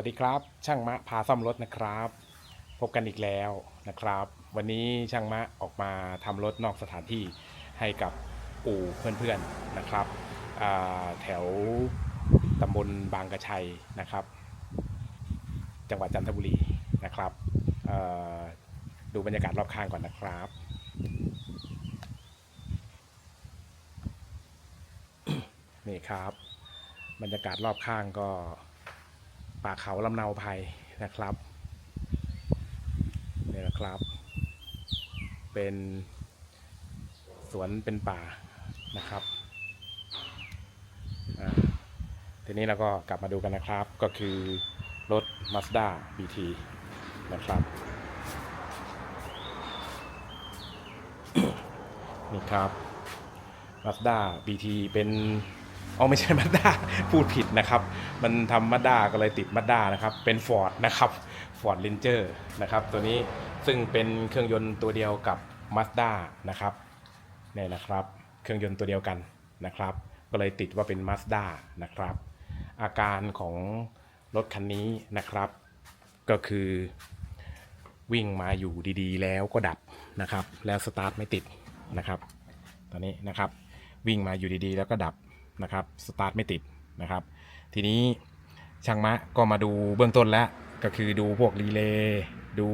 วัสดีครับ ช่างมะพาซ่อมรถนะครับ พบกันอีกแล้วนะครับ วันนี้ช่างมะออกมาทำรถนอกสถานที่ให้กับอู่เพื่อนๆนะครับแถวตำบลบางกระชัยนะครับ จังหวัดจันทบุรีนะครับดูบรรยากาศรอบข้างก่อนนะครับนี่ครับ บรรยากาศรอบข้างก็ ป่าเขาลำเนาภัยนะครับนี่นะครับ เป็นสวนเป็นป่านะครับทีนี้เราก็กลับมาดูกันนะครับก็คือรถ Mazda BT นะครับนี่ครับ Mazda BT เป็น อ๋อไม่ใช่ Mazda พูดผิดนะครับ มันทำ Mazda ก็เลยติด Mazda นะครับ เป็น Ford นะครับ Ford Ranger นะครับตัวนี้ซึ่งเป็นเครื่องยนต์ตัวเดียวกับ Mazda นะครับนี่นะครับ เครื่องยนต์ตัวเดียวกันนะครับ ก็เลยติดว่าเป็น Mazda นะครับ อาการของรถคันนี้นะครับ ก็คือวิ่งมาอยู่ดีๆ แล้วก็ดับนะครับ แล้วสตาร์ทไม่ติดนะครับ ตอนนี้นะครับ วิ่งมาอยู่ดีๆ แล้วก็ดับ นะครับสตาร์ทไม่ติดนะครับทีนี้ช่างมะก็มาดูเบื้องต้นแล้วก็คือดูพวกรีเลย์ดู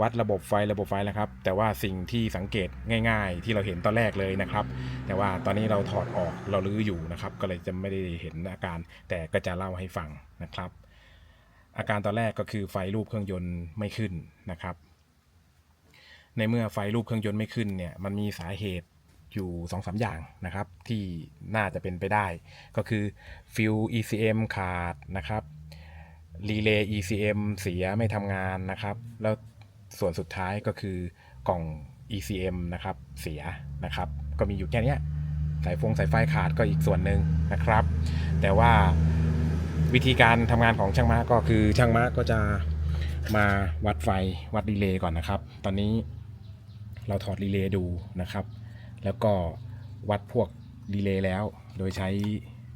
วัดระบบไฟระบบไฟนะครับ แต่ว่าสิ่งที่สังเกตง่าย ๆ ที่เราเห็นตอนแรกเลยนะครับ แต่ว่าตอนนี้เราถอดออกเราลื้ออยู่นะครับ ก็เลยจะไม่ได้เห็นอาการ แต่ก็จะเล่าให้ฟังนะครับ อาการตอนแรกก็คือไฟรูปเครื่องยนต์ไม่ขึ้นนะครับ ในเมื่อไฟรูปเครื่องยนต์ไม่ขึ้นเนี่ยมันมีสาเหตุ อยู่2อสอย่างนะครับ ที่น่าจะเป็นไปได้ ก็คือฟิว ECM ขาดนะครับรีเลย์ ECM เสียไม่ทำงานนะครับ แล้วส่วนสุดท้ายก็คือกล่อง ECM นะครับ เสียนะครับ ก็มีอยู่แค่นี้สายฟงสายไฟขาดก็อีกส่วนหนึ่งนะครับ แต่ว่าวิธีการทำงานของช่างม้าก็คือช่างม้าก็จะมาวัดไฟวัดรีเลย์ก่อนนะครับ ตอนนี้เราถอดรีเลย์ดูนะครับ แล้วก็วัดพวกรีเลย์แล้ว โดยใช้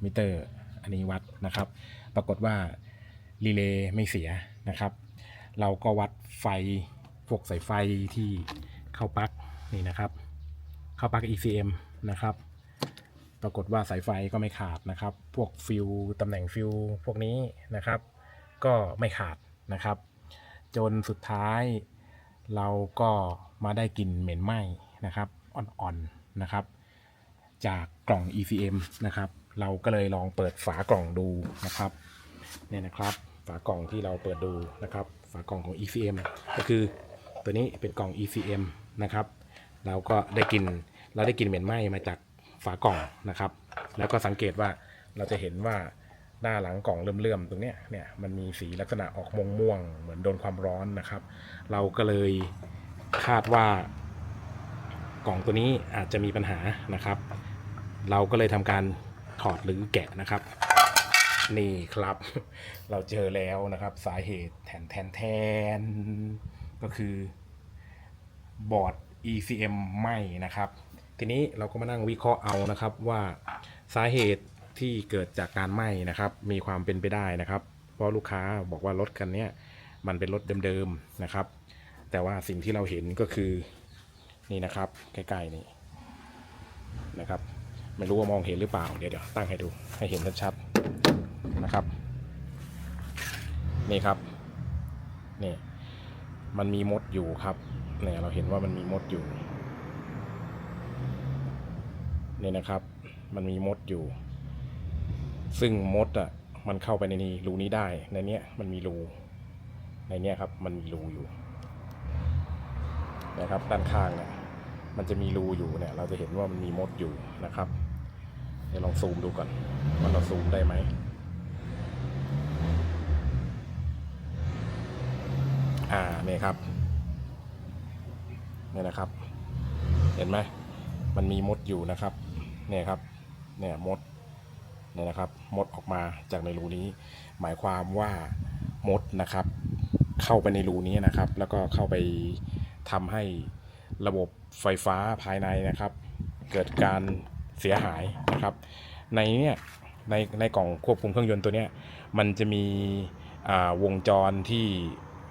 มิเตอร์อันนี้วัดนะครับ ปรากฏว่ารีเลย์ไม่เสียนะครับ เราก็วัดไฟพวกสายไฟที่เข้าปลั๊กนี่นะครับ เข้าปลั๊ก ECM นะครับ ปรากฏว่าสายไฟก็ไม่ขาดนะครับ พวกฟิวตำแหน่งฟิวพวกนี้นะครับ ก็ไม่ขาดนะครับ จนสุดท้ายเราก็มาได้กลิ่นเหม็นไหม้นะครับ อ่อนๆนะครับ จากกล่อง ECM นะครับ เราก็เลยลองเปิดฝากล่องดูนะครับเนี่ยนะครับฝากล่องที่เราเปิดดูนะครับ ฝากล่องของ ECM ก็คือตัวนี้เป็นกล่อง ECM นะครับ เราก็ได้กลินเราได้กลินเหม็นไหม้มาจากฝากล่องนะครับ แล้วก็สังเกตว่าเราจะเห็นว่าหน้าหลังกล่องเลื่อมๆตรงเนี้ยเนี่ยมันมีสีลักษณะออกม่วงๆเหมือนโดนความร้อนนะครับ เราก็เลยคาดว่า กล่องตัวนี้อาจจะมีปัญหานะครับ เราก็เลยทำการถอดหรือแกะนะครับ นี่ครับ เราเจอแล้วนะครับสาเหตุแทนแทนแทน ก็คือบอร์ด ECM ไหม้นะครับ ทีนี้เราก็มานั่งวิเคราะห์เอานะครับว่าสาเหตุที่เกิดจากการไหม้นะครับ มีความเป็นไปได้นะครับ เพราะลูกค้าบอกว่ารถคันนี้มันเป็นรถเดิมๆนะครับ แต่ว่าสิ่งที่เราเห็นก็คือ นี่นะครับ ใกล้ๆนี่นะครับ ไม่รู้ว่ามองเห็นหรือเปล่า เดี๋ยวเดี๋ยวตั้งให้ดูให้เห็นชัดๆนะครับ นี่ครับ นี่มันมีมดอยู่ครับเนี่ยเราเห็นว่ามันมีมดอยู่นี่นะครับ มันมีมดอยู่ ซึ่งมดอะ มันเข้าไปในนี้รูนี้ได้ ในเนี้ยมันมีรู ในเนี้ยครับ มันมีรูอยู่ นะครับ ด้านข้างเนี่ย มันจะมีรูอยู่เนี่ยเราจะเห็นว่ามันมีมดอยู่นะครับเดี๋ยวลองซูมดูก่อนว่าเราซูมได้ไหมอ่าเนี่ยครับเนี่ยนะครับ เห็นไหมมันมีมดอยู่นะครับเนี่ยครับเนี่ยมดเนี่ยนะครับ มดออกมาจากในรูนี้ หมายความว่ามดนะครับ เข้าไปในรูนี้นะครับ แล้วก็เข้าไปทำให้ ระบบไฟฟ้าภายในนะครับ เกิดการเสียหายนะครับ ในเนี่ยในในกล่องควบคุมเครื่องยนต์ตัวเนี้ยมันจะมีวงจรที่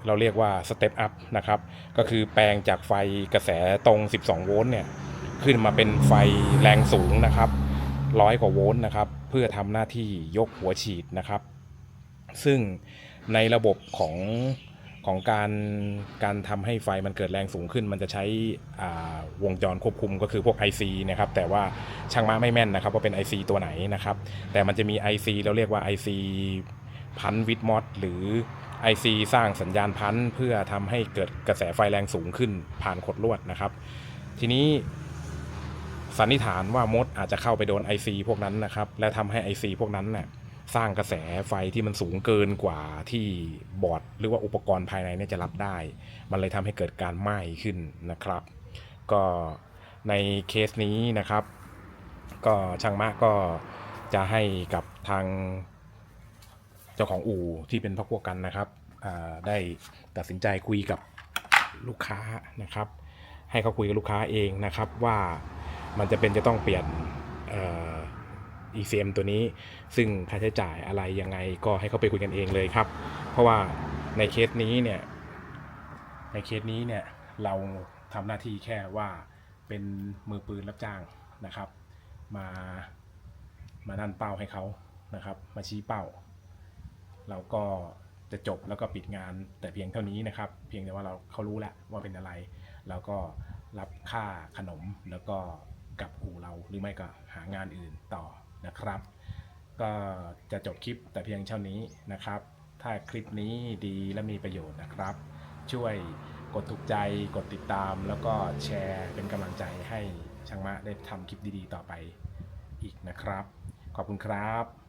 เราเรียกว่าสเต็ปอัพนะครับ ก็คือแปลงจากไฟกระแสตรง 12 โวลต์เนี่ยขึ้นมาเป็นไฟแรงสูงนะครับร้อยกว่าโวลต์นะครับ เพื่อทำหน้าที่ยกหัวฉีดนะครับ ซึ่งในระบบของ ของการการทำให้ไฟมันเกิดแรงสูงขึ้น มันจะใช้วงจรควบคุมก็คือพวก IC นะครับแต่ว่าช่างมาไม่แม่นนะครับว่าเป็น IC ตัวไหนนะครับแต่มันจะมี IC เราเรียกว่า IC พันวิดมอดหรือ IC สร้างสัญญาณพันเพื่อทำให้เกิดกระแสไฟแรงสูงขึ้นผ่านขดลวดนะครับ ทีนี้สันนิษฐานว่ามดอาจจะเข้าไปโดน IC พวกนั้นนะครับและทำให้ IC พวกนั้นน่ะ สร้างกระแสไฟที่มันสูงเกินกว่าที่บอร์ดหรือว่าอุปกรณ์ภายในเนี่ยจะรับได้ มันเลยทำให้เกิดการไหม้ขึ้นนะครับ ก็ในเคสนี้นะครับ ก็ช่างมะก็จะให้กับทางเจ้าของอู่ที่เป็นพักพวกกันนะครับได้ตัดสินใจคุยกับลูกค้านะครับ ให้เขาคุยกับลูกค้าเองนะครับว่ามันจะเป็นจะต้องเปลี่ยนเ ECM ตัวนี้ ซึ่งค่าใช้จ่ายอะไรยังไงก็ให้เขาไปคุยกันเองเลยครับ เพราะว่าในเคสนี้เนี่ยในเคสนี้เนี่ยเราทำหน้าที่แค่ว่าเป็นมือปืนรับจ้างนะครับ มามานั่นเป้าให้เขานะครับ มาชี้เป้า เราก็จะจบแล้วก็ปิดงานแต่เพียงเท่านี้นะครับ เพียงแต่ว่าเราเขารู้แล้วว่าเป็นอะไร แล้วก็รับค่าขนมแล้วก็กลับอู่เราหรือไม่ก็หางานอื่นต่อ นะครับ ก็จะจบคลิปแต่เพียงเท่านี้นะครับ ถ้าคลิปนี้ดีและมีประโยชน์นะครับ ช่วยกดถูกใจกดติดตาม แล้วก็แชร์เป็นกำลังใจให้ช่างมะได้ทำคลิปดีๆ ต่อไปอีกนะครับ ขอบคุณครับ